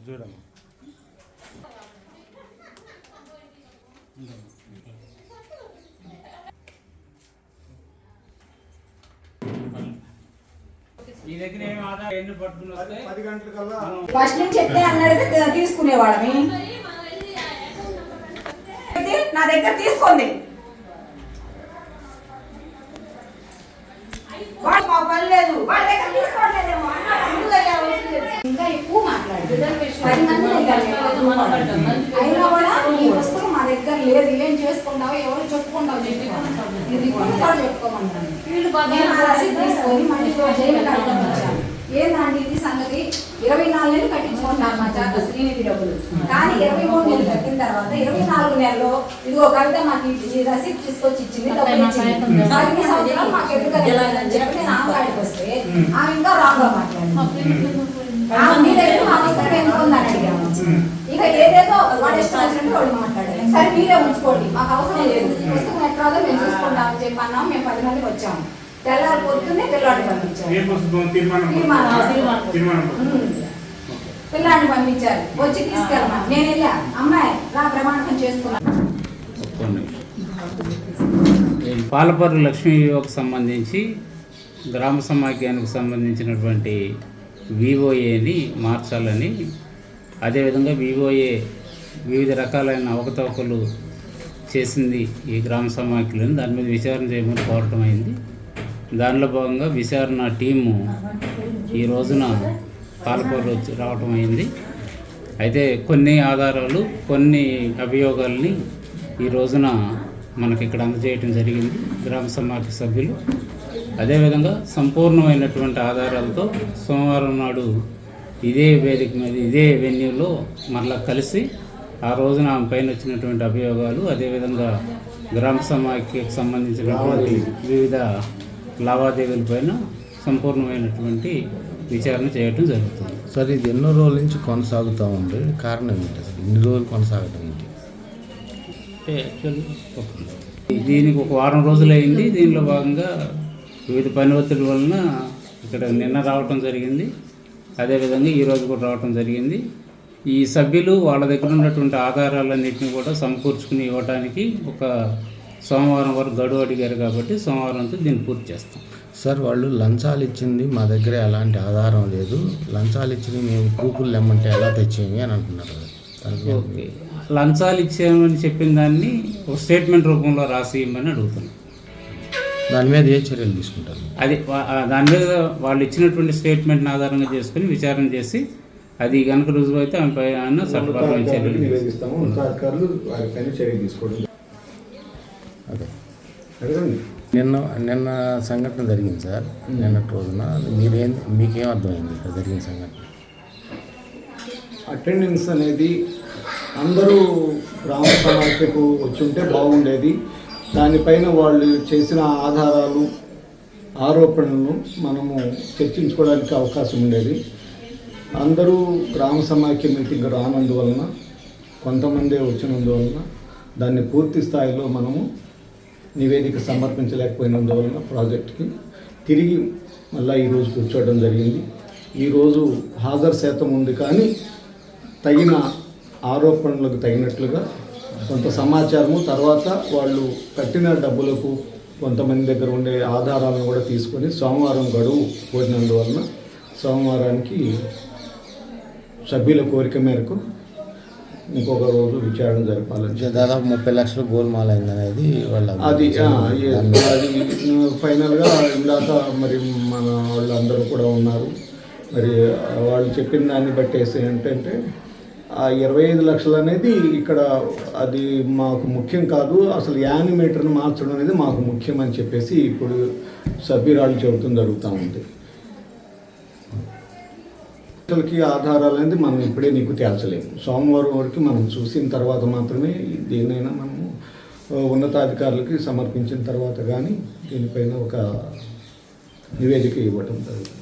చూడమ్మా. ఫస్ట్ నుంచి చెప్తే అన్నాడు త- తీసుకునేవాళ్ళని అయితే నా దగ్గర తీసుకోండి. వాడు మా పని లేదు. వాళ్ళ దగ్గర తీసుకోవట్లేదేమో అన్నాడు. ముందుగా ఎవరు తెలుసు? ఇంకా ఎక్కువ మాట్లాడు పది మంది ఉన్నారు. అయినా కూడా ఈ వస్తువు మా దగ్గర లేదు. ఏం చేసుకుంటావు ఎవరు చెప్పుకుంటావు. ఇది తీసుకొని మళ్ళీ జైలు కట్టించాను ఏందండి ఇది సంగతి? ఇరవై నాలుగు నెలలు కట్టించుకుంటున్నారు మా చేత శ్రీనిధి డబ్బులు. కానీ ఇరవై మూడు నెలలు కట్టిన తర్వాత ఇరవై నాలుగు నెలల్లో ఇదిగో కవిత మాకు ఈ- రసీదు తీసుకొచ్చి ఇచ్చింది డబ్బులు ఇచ్చింది. పది సంవత్సరాలు మాకు ఎందుకు తెలియదని చెప్పి నేను ఆమె కాడికి వస్తే ఆమె ఇంకా రాంగ్గా మాట్లాడింది ఆమె మీ దగ్గర మా వస్తువు ఎందుకు ఉందని అడిగాము. ఇక ఏదేదో వాడు ఇష్టం వచ్చినట్టు వాడు మాట్లాడారు. సరే మీరే ఉంచుకోండి. మాకు అవసరం లేదు. పుస్తకం ఎట్లాగో మేము చూసుకుంటామని చెప్పి అన్నాం. మేము పది మందికి వచ్చాము తెల్లారి పొద్దున్నే పిల్లాడిని పుస్తకం. ఉమ్. పిల్లాడిని పంపించారు. వచ్చి తీసుకెళ్ళమా? నేను వెళ్ళా. అమ్మాయి రా ప్రమాణకం చేసుకున్నా. ఒప్పుకోండి. ఈ పాలపర్రు లక్ష్మీ యువకు సంబంధించి గ్రామ సమాఖ్యానికి సంబంధించినటువంటి వివోఏని మార్చాలని అదేవిధంగా వివోఏ వివిధ రకాలైన అవకతవకలు చేసింది ఈ గ్రామ సమాఖ్యలను. దాని మీద విచారణ చేయమని కోరటం అయింది. దానిలో భాగంగా విచారణ టీము ఈ రోజున పాలపర్రు వచ్చి రావటం అయింది. అయితే కొన్ని ఆధారాలు కొన్ని అభియోగాల్ని ఈ రోజున మనకి ఇక్కడ అందజేయటం జరిగింది గ్రామ సమాఖ్య సభ్యులు. అదేవిధంగా సంపూర్ణమైనటువంటి ఆధారాలతో సోమవారం నాడు ఇదే వేదిక మీద ఇదే వెన్యూలో మరలా కలిసి ఆ రోజున ఆమె పైన వచ్చినటువంటి అభియోగాలు అదేవిధంగా గ్రామ సమాఖ్యకు సంబంధించినటువంటి వివిధ లావాదేవీల పైన సంపూర్ణమైనటువంటి విచారణ చేయటం జరుగుతుంది. సార్ ఇది ఎన్నో రోజుల నుంచి కొనసాగుతూ ఉంది. కారణం ఏంటి అసలు ఇన్ని రోజులు కొనసాగటం ఏంటి? దీనికి ఒక వారం రోజులు అయింది దీనిలో భాగంగా వివిధ పని ఒత్తిడి వలన ఇక్కడ నిన్న రావటం జరిగింది. అదేవిధంగా ఈరోజు కూడా రావటం జరిగింది. ఈ సభ్యులు వాళ్ళ దగ్గర ఉన్నటువంటి ఆధారాలన్నింటినీ కూడా సమకూర్చుకుని ఇవ్వడానికి ఒక సోమవారం వరకు గడువు అడిగారు కాబట్టి సోమవారంతో దీన్ని పూర్తి చేస్తాం. సార్ వాళ్ళు లంచాలు ఇచ్చింది మా దగ్గర ఎలాంటి ఆధారం లేదు. లంచాలు ఇచ్చింది మేము ప్రూఫ్లు లేమంటే ఎలా తెచ్చేమి అని అంటున్నారు ఓకే. లంచాలు ఇచ్చామని చెప్పిన దాన్ని ఒక స్టేట్మెంట్ రూపంలో రాసి ఇవ్వమని అడుగుతున్నాం. దాని మీద ఏ చర్యలు తీసుకుంటారు? అది దాని మీద వాళ్ళు ఇచ్చినటువంటి స్టేట్మెంట్ని ఆధారంగా చేసుకుని విచారణ చేసి అది కనుక రుజువు అయితే ఆమె పైన చట్టపరమైన చర్యలు అదే. నిన్న నిన్న సంఘటన జరిగింది సార్. నిన్నటి రోజున మీరేం మీకేం అర్థమైంది ఇక్కడ జరిగిన సంఘటన? అటెండెన్స్ అనేది అందరూ గ్రామ సమాఖ్యకు వచ్చుంటే బాగుండేది. దానిపైన వాళ్ళు చేసిన ఆధారాలు ఆరోపణలను మనము చర్చించుకోవడానికి అవకాశం ఉండేది. అందరూ గ్రామ సమాఖ్య మీటింగ్ రానందువలన కొంతమందే వచ్చినందువలన దాన్ని పూర్తి స్థాయిలో మనము నివేదిక సమర్పించలేకపోయినందువలన ప్రాజెక్ట్కి తిరిగి మళ్ళీ ఈరోజు కూర్చోవడం జరిగింది. ఈరోజు హాజరు శాతం ఉంది కానీ తగిన ఆరోపణలకు తగినట్లుగా కొంత సమాచారము తర్వాత వాళ్ళు కట్టిన డబ్బులకు కొంతమంది దగ్గర ఉండే ఆధారాలను కూడా తీసుకొని సోమవారం గడువు కోరినందువలన సోమవారానికి సభ్యుల కోరిక మేరకు ఇంకొక రోజు విచారణ జరపాలని. దాదాపు ముప్పై లక్షల గోల్మాల అయింది అనేది వాళ్ళ అది అది ఫైనల్గా ఇందాక మరి మన వాళ్ళందరూ కూడా ఉన్నారు. మరి వాళ్ళు చెప్పిన దాన్ని బట్టేసి ఏంటంటే ఆ ఇరవై ఐదు లక్షలు అనేది ఇక్కడ అది మాకు ముఖ్యం కాదు. అసలు యానిమేటర్ని మార్చడం అనేది మాకు ముఖ్యం అని చెప్పేసి ఇప్పుడు సభ్యురాలు చెబుతుంది జరుగుతూ ఉంది. లక్షలకి ఆధారాలు అనేది మనం ఇప్పుడే నీకు తేల్చలేము. సోమవారం వరకు మనం చూసిన తర్వాత మాత్రమే దేన్నైనా మనము ఉన్నతాధికారులకి సమర్పించిన తర్వాత కానీ దీనిపైన ఒక నివేదిక ఇవ్వటం జరుగుతుంది.